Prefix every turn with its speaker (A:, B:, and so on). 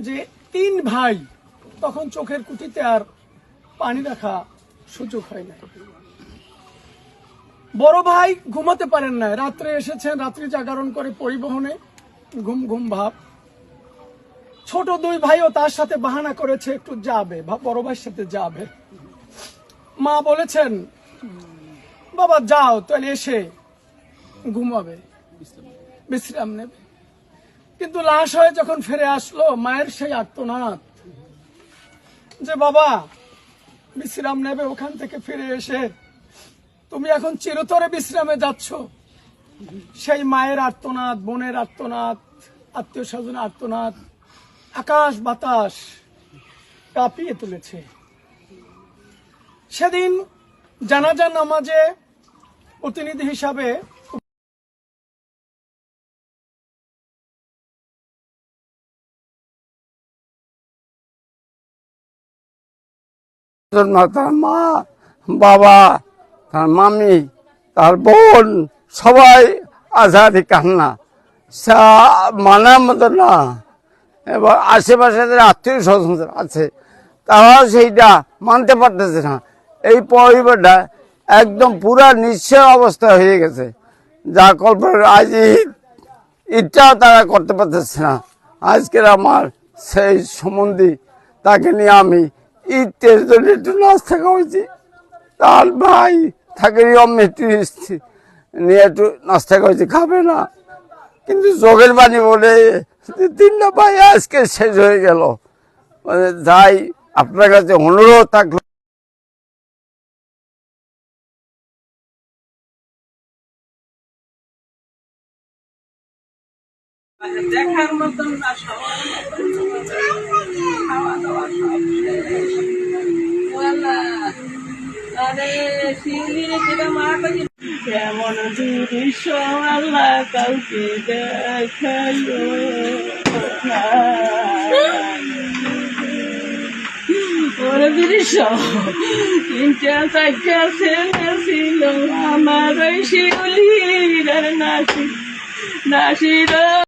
A: যে তিন ভাই তখন চোখের কুটিতে আর পানি রাখা সুযোগ হয় না বড় ভাই ঘুমাতে পারেন না রাত্রে এসেছেন, রাত্রি জাগরণ করে পরিবহনে ঘুম ঘুম ভাব। ছোট দুই ভাইও তার সাথে বাহানা করেছে, একটু যাবে। বা- বড় ভাইয়ের সাথে যাবে। মা বলেছেন, বাবা, যাও। তাহলে এসে ঘুমাবে। বিশ্রাম নেবে। কিন্তু লাশ হয়ে যখন ফিরে আসলো, মায়ের সেই আর্তনাদ যে, বাবা, বিশ্রাম নেবে ওখান থেকে ফিরে এসে। তুমি এখন চিরতরে বিশ্রামে যাচ্ছ। সেই মায়ের আর্তনাদ, বোনের আর্তনাদ, আত্মীয় স্বজন আর্তনাদ, আকাশ বাতাস কাঁপিয়ে তুলেছে। সেদিন জানাজা নামাজে প্রতিনিধি হিসাবে
B: তার মা, বাবা, তার মামি, তার বোন, সবাই আজাদি কান্না। সা মানার মতো না এবার আশেপাশে আত্মীয় স্বজন আছে তারাও সেইটা মানতে পারতেছে না। এই পরিবারটা একদম পুরা নিশ্চয় অবস্থা হয়ে গেছে। যা কল্পনা আজ ঈদ তারা করতে পারতেছে না। আজকের আমার সেই সম্বন্ধী তাকে নিয়ে আমি ঈদের জন্য একটু নাচ থাকা হয়েছি। তার ভাই থাকে মৃত্যু নিয়ে একটু নাচ থাকা হয়েছে, খাবে না। কিন্তু যোগের বাণী বলে তিনটা ভাই, আজকে শেষ হয়ে গেল। মানে যাই, আপনার কাছে অনুরোধ থাকল।
C: দেখার মতন না আরে শিউলি রে যেটা মা কাছে কেমন দৃশ্য আল্লাহ কাউকে দেখাল ওরে দৃশ্য তিনটা ছেলে ছিল আমার ওই শিউলির নাসি নাসির